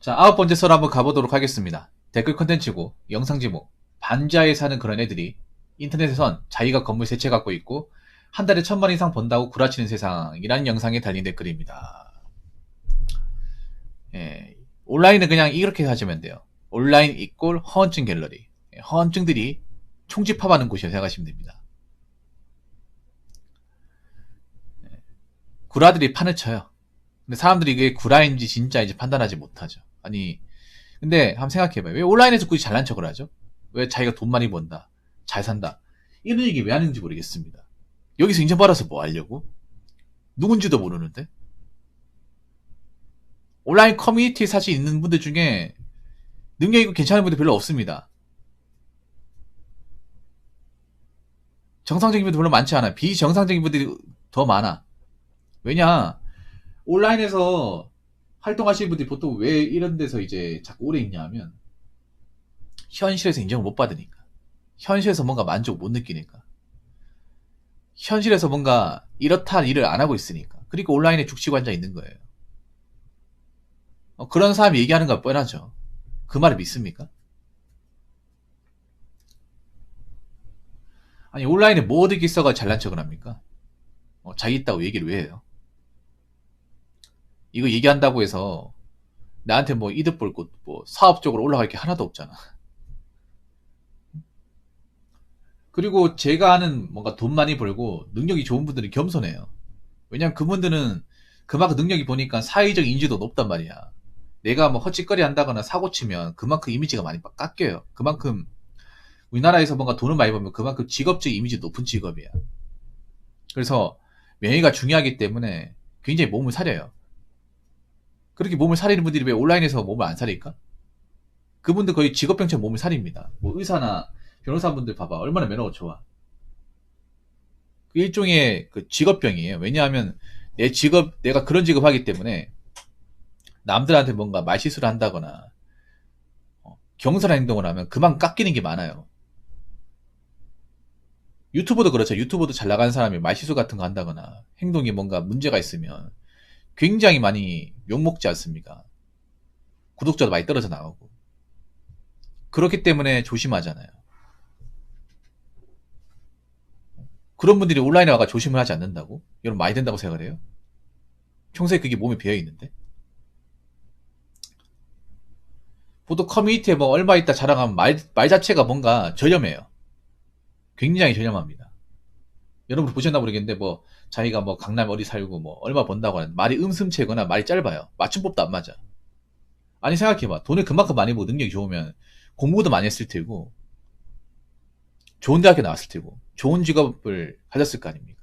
자, 아홉 번째 썰 한번 가보도록 하겠습니다. 댓글 컨텐츠고, 영상 제목, 반지하에 사는 그런 애들이 인터넷에선 자기가 건물 세 채 갖고 있고, 한 달에 천만 이상 번다고 구라치는 세상이라는 영상에 달린 댓글입니다. 예, 온라인은 그냥 이렇게 하시면 돼요. 온라인 이꼴 허언증 갤러리. 예, 허언증들이 총집합하는 곳이라고 생각하시면 됩니다. 예, 구라들이 판을 쳐요. 근데 사람들이 이게 구라인지 진짜인지 판단하지 못하죠. 아니, 근데 한번 생각해봐요. 왜 온라인에서 굳이 잘난 척을 하죠? 왜 자기가 돈 많이 번다, 잘 산다 이런 얘기 왜 하는지 모르겠습니다. 여기서 인정받아서 뭐 하려고? 누군지도 모르는데? 온라인 커뮤니티에 사실 있는 분들 중에 능력 있고 괜찮은 분들 별로 없습니다. 정상적인 분들 별로 많지 않아요. 비정상적인 분들이 더 많아. 왜냐, 온라인에서 활동하시는 분들이 보통 왜 이런 데서 이제 자꾸 오래 있냐 하면, 현실에서 인정을 못 받으니까. 현실에서 뭔가 만족 못 느끼니까. 현실에서 뭔가 이렇다 일을 안 하고 있으니까. 그리고 온라인에 죽치고 앉아 있는 거예요. 어, 그런 사람이 얘기하는 거 뻔하죠. 그 말을 믿습니까? 아니 온라인에 뭐 어디 있어가 잘난 척을 합니까? 어, 자기 있다고 얘기를 왜 해요? 이거 얘기한다고 해서 나한테 뭐 이득 볼 곳, 뭐 사업적으로 올라갈 게 하나도 없잖아. 그리고 제가 아는 뭔가 돈 많이 벌고 능력이 좋은 분들은 겸손해요. 왜냐면 그분들은 그만큼 능력이 보니까 사회적 인지도 높단 말이야. 내가 뭐 헛짓거리 한다거나 사고 치면 그만큼 이미지가 많이 깎여요. 그만큼 우리나라에서 뭔가 돈을 많이 벌면 그만큼 직업적 이미지 높은 직업이야. 그래서 명예가 중요하기 때문에 굉장히 몸을 사려요. 그렇게 몸을 사리는 분들이 왜 온라인에서 몸을 안 사릴까? 그분들 거의 직업병처럼 몸을 사립니다. 뭐 의사나 변호사분들 봐봐. 얼마나 매너가 좋아. 그 일종의 그 직업병이에요. 왜냐하면 내 직업, 내가 그런 직업 하기 때문에 남들한테 뭔가 말실수를 한다거나 어, 경솔한 행동을 하면 그만 깎이는 게 많아요. 유튜버도 그렇죠. 유튜버도 잘 나가는 사람이 말실수 같은 거 한다거나 행동이 뭔가 문제가 있으면 굉장히 많이 욕먹지 않습니까? 구독자도 많이 떨어져 나가고. 그렇기 때문에 조심하잖아요. 그런 분들이 온라인에 와가 조심을 하지 않는다고? 여러분 많이 된다고 생각을 해요? 평소에 그게 몸에 배어 있는데? 보통 커뮤니티에 뭐 얼마 있다 자랑하면 말, 말 자체가 뭔가 저렴해요. 굉장히 저렴합니다. 여러분 보셨나 모르겠는데 뭐 자기가 뭐 강남 어디 살고 뭐 얼마 번다고 하는 말이 음슴체거나 말이 짧아요. 맞춤법도 안 맞아. 아니 생각해봐. 돈을 그만큼 많이 벌고 능력이 좋으면 공부도 많이 했을 테고 좋은 대학에 나왔을 테고 좋은 직업을 가졌을 거 아닙니까?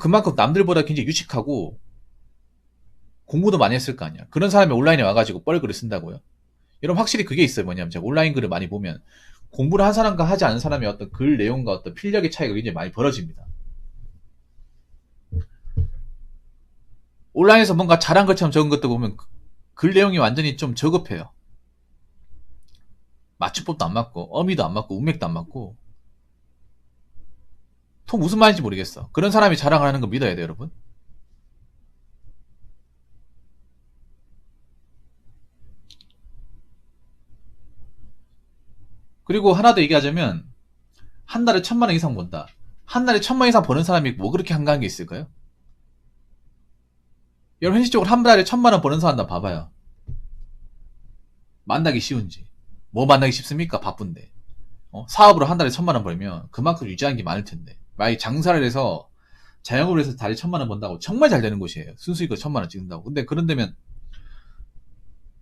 그만큼 남들보다 굉장히 유식하고 공부도 많이 했을 거 아니야. 그런 사람이 온라인에 와가지고 뻘글을 쓴다고요? 여러분 확실히 그게 있어요. 뭐냐면 제가 온라인 글을 많이 보면 공부를 한 사람과 하지 않은 사람의 어떤 글 내용과 어떤 필력의 차이가 굉장히 많이 벌어집니다. 온라인에서 뭔가 잘한 것처럼 적은 것도 보면 글 내용이 완전히 좀 저급해요. 맞춤법도 안 맞고 어미도 안 맞고 운맥도 안 맞고 통 무슨 말인지 모르겠어. 그런 사람이 자랑을 하는 거 믿어야 돼요, 여러분. 그리고 하나 더 얘기하자면 한 달에 천만 원 이상 번다. 한 달에 천만 원 이상 버는 사람이 뭐 그렇게 한가한 게 있을까요? 여러분 현실적으로 한 달에 천만 원 버는 사람 나 봐봐요. 만나기 쉬운지. 뭐 만나기 쉽습니까? 바쁜데. 어? 사업으로 한 달에 천만 원 벌면 그만큼 유지하는 게 많을 텐데. 만약에 장사를 해서 자영업을 해서 달에 천만 원 번다고 정말 잘 되는 곳이에요. 순수익을 천만 원 찍는다고. 근데 그런 데면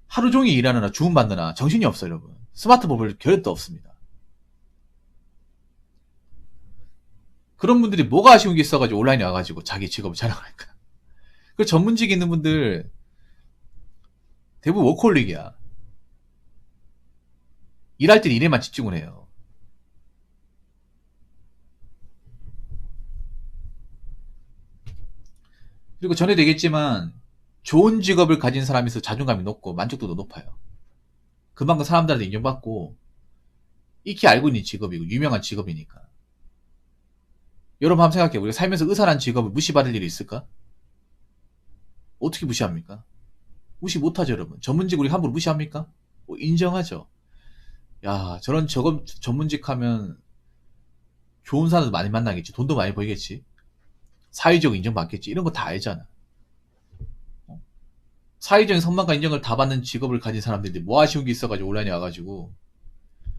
하루 종일 일하느라 주문 받느라 정신이 없어요, 여러분. 스마트폰 볼 겨를도 없습니다. 그런 분들이 뭐가 아쉬운 게 있어가지고 온라인에 와가지고 자기 직업을 자랑할까. 그 전문직 있는 분들 대부분 워컬릭이야. 일할 땐 일에만 집중을 해요. 그리고 전에도 얘기했지만 좋은 직업을 가진 사람에서 자존감이 높고 만족도도 높아요. 그만큼 사람들한테 인정받고 익히 알고 있는 직업이고 유명한 직업이니까. 여러분 한번 생각해. 우리가 살면서 의사란 직업을 무시받을 일이 있을까? 어떻게 무시합니까? 무시 못하죠, 여러분. 전문직 우리 함부로 무시합니까? 뭐 인정하죠. 야, 저런 저건 전문직 하면 좋은 사람도 많이 만나겠지. 돈도 많이 벌겠지. 사회적 인정받겠지. 이런 거 다 알잖아. 어? 사회적인 선망과 인정을 다 받는 직업을 가진 사람들이 뭐 아쉬운 게 있어가지고 온라인에 와가지고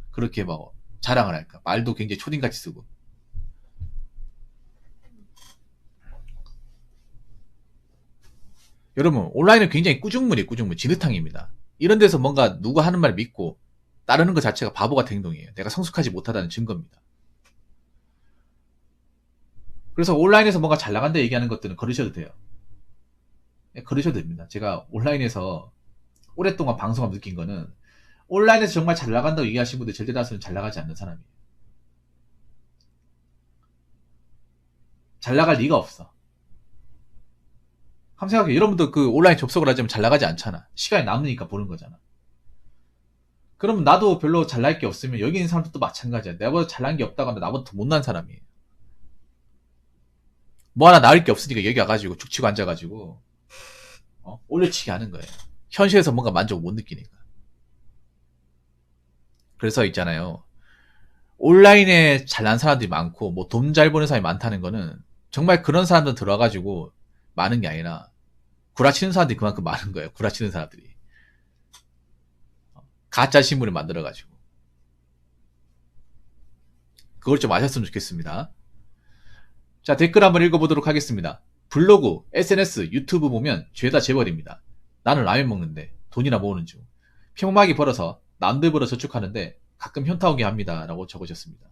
그렇게 막 자랑을 할까. 말도 굉장히 초딩같이 쓰고. 여러분, 온라인은 굉장히 꾸중물이에요, 꾸중물. 진흙탕입니다. 이런 데서 뭔가 누가 하는 말 믿고 따르는 것 자체가 바보 같은 행동이에요. 내가 성숙하지 못하다는 증거입니다. 그래서 온라인에서 뭔가 잘 나간다 얘기하는 것들은 걸으셔도 돼요. 네, 걸으셔도 됩니다. 제가 온라인에서 오랫동안 방송하면서 느낀 거는 온라인에서 정말 잘 나간다고 얘기하시는 분들 절대 다수는 잘 나가지 않는 사람이에요. 잘 나갈 리가 없어. 한번 생각해. 여러분도 그 온라인 접속을 하자면 잘 나가지 않잖아. 시간이 남으니까 보는 거잖아. 그러면 나도 별로 잘날 게 없으면 여기 있는 사람들도 마찬가지야. 내가 잘난 게 없다고 하면 나보다 더 못난 사람이에요. 뭐 하나 나을 게 없으니까 여기 와가지고 죽치고 앉아가지고 어? 올려치기 하는 거예요. 현실에서 뭔가 만족을 못 느끼니까. 그래서 있잖아요. 온라인에 잘난 사람들이 많고 뭐 돈 잘 버는 사람이 많다는 거는 정말 그런 사람들 들어와가지고 많은 게 아니라 구라치는 사람들이 그만큼 많은 거예요. 구라치는 사람들이. 가짜 신문을 만들어가지고. 그걸 좀 아셨으면 좋겠습니다. 자, 댓글 한번 읽어보도록 하겠습니다. 블로그, SNS, 유튜브 보면 죄다 재벌입니다. 나는 라면 먹는데 돈이나 모으는 중. 평범하게 벌어서 남들 보러 저축하는데 가끔 현타 오게 합니다. 라고 적으셨습니다.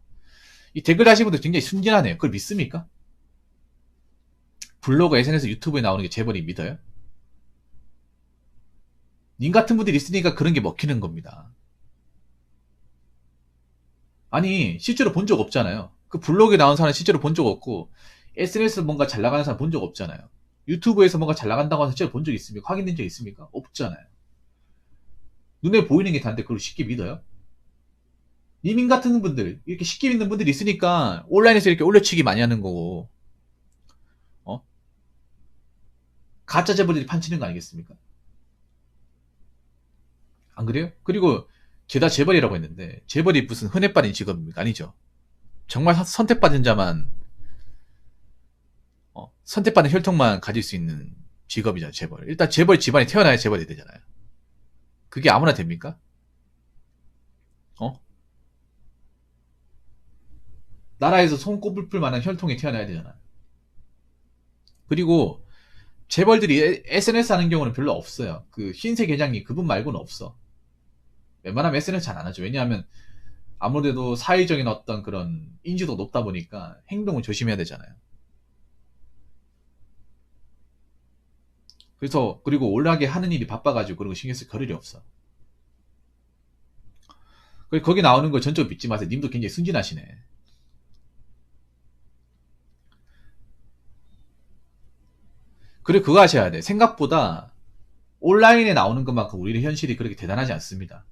이 댓글 하신 분들 굉장히 순진하네요. 그걸 믿습니까? 블로그, SNS, 유튜브에 나오는 게 재벌이 믿어요? 님 같은 분들이 있으니까 그런 게 먹히는 겁니다. 아니, 실제로 본 적 없잖아요. 그 블로그에 나온 사람 실제로 본 적 없고, SNS에서 뭔가 잘 나가는 사람 본 적 없잖아요. 유튜브에서 뭔가 잘 나간다고 해서 실제로 본적 있습니까? 확인된 적 있습니까? 없잖아요. 눈에 보이는 게 다인데 그걸 쉽게 믿어요? 이민 같은 분들, 이렇게 쉽게 믿는 분들이 있으니까 온라인에서 이렇게 올려치기 많이 하는 거고, 어? 가짜 재벌들이 판치는 거 아니겠습니까? 안 그래요? 그리고 죄다 재벌이라고 했는데 재벌이 무슨 흔해 빠진 직업입니까? 아니죠. 정말 선택받은 자만 어, 선택받은 혈통만 가질 수 있는 직업이잖아요. 재벌. 일단 재벌 집안이 태어나야 재벌이 되잖아요. 그게 아무나 됩니까? 어? 나라에서 손 꼽을 만한 혈통이 태어나야 되잖아요. 그리고 재벌들이 SNS 하는 경우는 별로 없어요. 그 흰색 회장님 그분 말고는 없어. 웬만하면 SNS 잘 안 하죠. 왜냐하면 아무래도 사회적인 어떤 그런 인지도 높다 보니까 행동을 조심해야 되잖아요. 그래서 그리고 올라게 하는 일이 바빠가지고 그런 거 신경 쓸 겨를이 없어. 거기 나오는 거 전적 믿지 마세요. 님도 굉장히 순진하시네. 그래 그거 하셔야 돼. 생각보다 온라인에 나오는 것만큼 우리의 현실이 그렇게 대단하지 않습니다.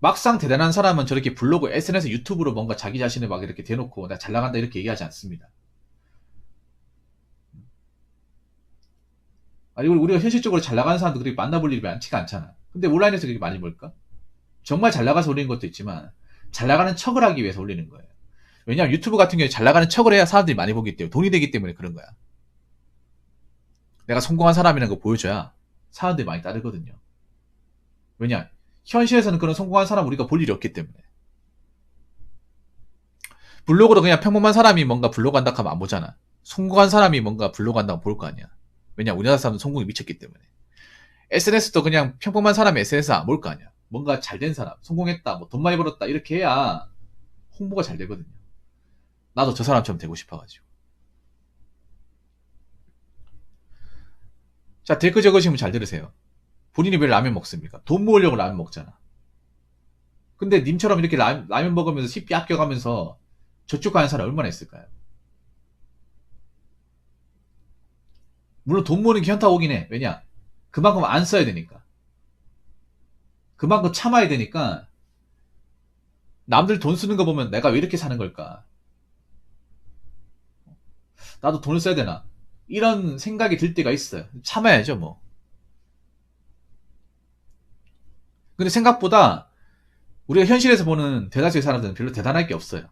막상 대단한 사람은 저렇게 블로그, SNS, 유튜브로 뭔가 자기 자신을 막 이렇게 대놓고 나 잘 나간다 이렇게 얘기하지 않습니다. 아니 우리가 현실적으로 잘 나가는 사람도 그렇게 만나볼 일이 많지가 않잖아. 근데 온라인에서 그렇게 많이 볼까? 정말 잘 나가서 올리는 것도 있지만 잘 나가는 척을 하기 위해서 올리는 거예요. 왜냐하면 유튜브 같은 경우에 잘 나가는 척을 해야 사람들이 많이 보기 때문에 돈이 되기 때문에 그런 거야. 내가 성공한 사람이라는 거 보여줘야 사람들이 많이 따르거든요. 왜냐? 현실에서는 그런 성공한 사람 우리가 볼 일이 없기 때문에. 블로그로 그냥 평범한 사람이 뭔가 블로그 한다고 하면 안 보잖아. 성공한 사람이 뭔가 블로그 한다고 볼 거 아니야. 왜냐, 우리나라 사람은 성공에 미쳤기 때문에. SNS도 그냥 평범한 사람이 SNS 안 볼 거 아니야. 뭔가 잘 된 사람, 성공했다, 뭐 돈 많이 벌었다, 이렇게 해야 홍보가 잘 되거든요. 나도 저 사람처럼 되고 싶어가지고. 자, 댓글 적으시면 잘 들으세요. 본인이 왜 라면 먹습니까? 돈 모으려고 라면 먹잖아. 근데 님처럼 이렇게 라, 면 먹으면서 씹비 아껴가면서 저축하는 사람 얼마나 있을까요? 물론 돈 모으는 게 현타 오긴 해. 왜냐? 그만큼 안 써야 되니까. 그만큼 참아야 되니까 남들 돈 쓰는 거 보면 내가 왜 이렇게 사는 걸까? 나도 돈을 써야 되나? 이런 생각이 들 때가 있어요. 참아야죠, 뭐. 근데 생각보다 우리가 현실에서 보는 대다수의 사람들은 별로 대단할 게 없어요.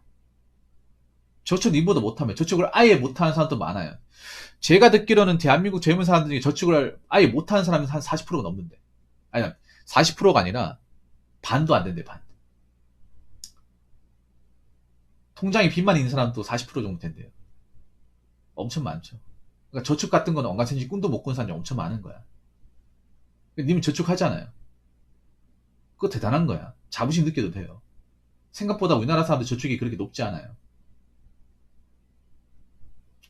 저축 님보다 못하면 저축을 아예 못하는 사람도 많아요. 제가 듣기로는 대한민국 젊은 사람들 중에 저축을 아예 못하는 사람이 한 40%가 넘는데. 아니, 40%가 아니라 반도 안 된대, 반. 통장에 빚만 있는 사람도 40% 정도 된대요. 엄청 많죠. 그러니까 저축 같은 거는 엉간생지 꿈도 못 꾼 사람이 엄청 많은 거야. 님은 저축하잖아요. 그거 대단한 거야. 자부심 느껴도 돼요. 생각보다 우리나라 사람들 저축이 그렇게 높지 않아요.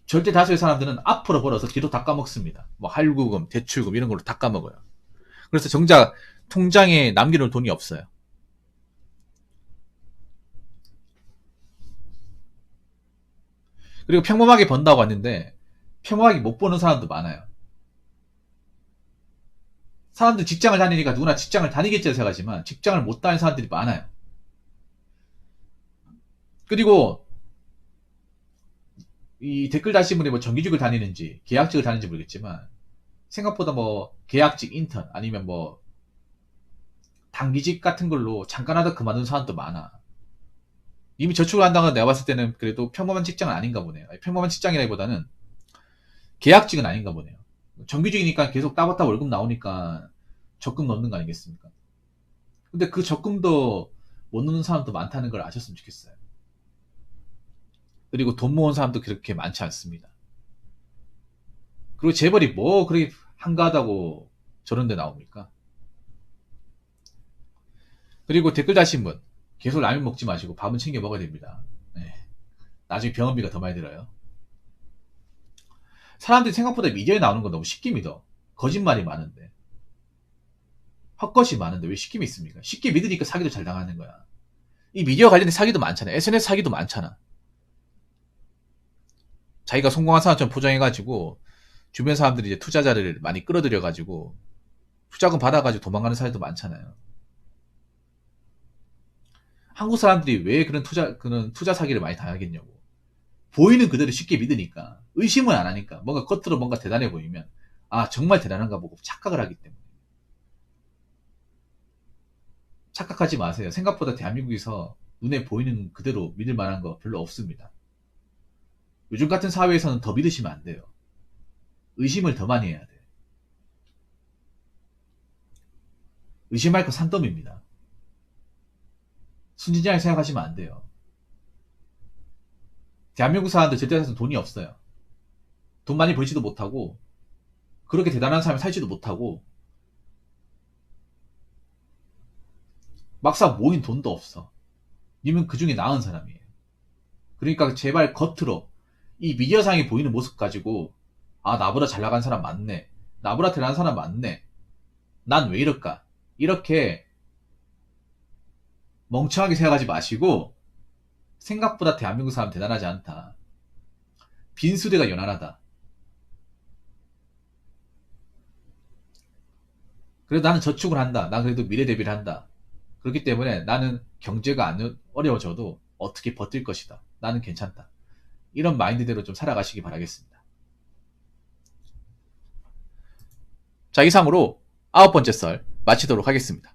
절대 다수의 사람들은 앞으로 벌어서 뒤로 다 까먹습니다. 뭐 할구금, 대출금 이런 걸로 다 까먹어요. 그래서 정작 통장에 남기는 돈이 없어요. 그리고 평범하게 번다고 하는데 평범하게 못 버는 사람도 많아요. 사람들 직장을 다니니까 누구나 직장을 다니겠지 생각하지만 직장을 못 다니는 사람들이 많아요. 그리고 이 댓글 다신 분이 뭐 정규직을 다니는지 계약직을 다니는지 모르겠지만 생각보다 뭐 계약직 인턴 아니면 뭐 단기직 같은 걸로 잠깐 하다 그만둔 사람도 많아. 이미 저축을 한다고 내가 봤을 때는 그래도 평범한 직장은 아닌가 보네요. 평범한 직장이라기보다는 계약직은 아닌가 보네요. 정규직이니까 계속 따박따박 월급 나오니까 적금 넣는 거 아니겠습니까? 근데 그 적금도 못 넣는 사람도 많다는 걸 아셨으면 좋겠어요. 그리고 돈 모은 사람도 그렇게 많지 않습니다. 그리고 재벌이 뭐 그렇게 한가하다고 저런 데 나옵니까? 그리고 댓글 다신 분 계속 라면 먹지 마시고 밥은 챙겨 먹어야 됩니다. 네. 나중에 병원비가 더 많이 들어요. 사람들이 생각보다 미디어에 나오는 거 너무 쉽게 믿어. 거짓말이 많은데. 헛것이 많은데 왜 쉽게 믿습니까? 쉽게 믿으니까 사기도 잘 당하는 거야. 이 미디어 관련된 사기도 많잖아. SNS 사기도 많잖아. 자기가 성공한 사람처럼 포장해가지고 주변 사람들이 이제 투자자를 많이 끌어들여가지고 투자금 받아가지고 도망가는 사례도 많잖아요. 한국 사람들이 왜 그런 투자 그런 투자 사기를 많이 당하겠냐고. 보이는 그대로 쉽게 믿으니까 의심을 안 하니까 뭔가 겉으로 뭔가 대단해 보이면 아 정말 대단한가 보고 착각을 하기 때문에 착각하지 마세요. 생각보다 대한민국에서 눈에 보이는 그대로 믿을 만한 거 별로 없습니다. 요즘 같은 사회에서는 더 믿으시면 안 돼요. 의심을 더 많이 해야 돼. 의심할 거 산더미입니다. 순진하게 생각하시면 안 돼요. 대한민국 사람들 절대 사서 돈이 없어요. 돈 많이 벌지도 못하고, 그렇게 대단한 사람이 살지도 못하고, 막상 모인 돈도 없어. 님은 그 중에 나은 사람이에요. 그러니까 제발 겉으로 이 미디어상에 보이는 모습 가지고 아 나보다 잘 나간 사람 많네. 나보다 대단한 사람 많네. 난 왜 이럴까? 이렇게 멍청하게 생각하지 마시고 생각보다 대한민국 사람 대단하지 않다. 빈수대가 연한하다. 그래도 나는 저축을 한다. 난 그래도 미래 대비를 한다. 그렇기 때문에 나는 경제가 안 어려워져도 어떻게 버틸 것이다. 나는 괜찮다. 이런 마인드대로 좀 살아가시기 바라겠습니다. 자, 이상으로 아홉 번째 썰 마치도록 하겠습니다.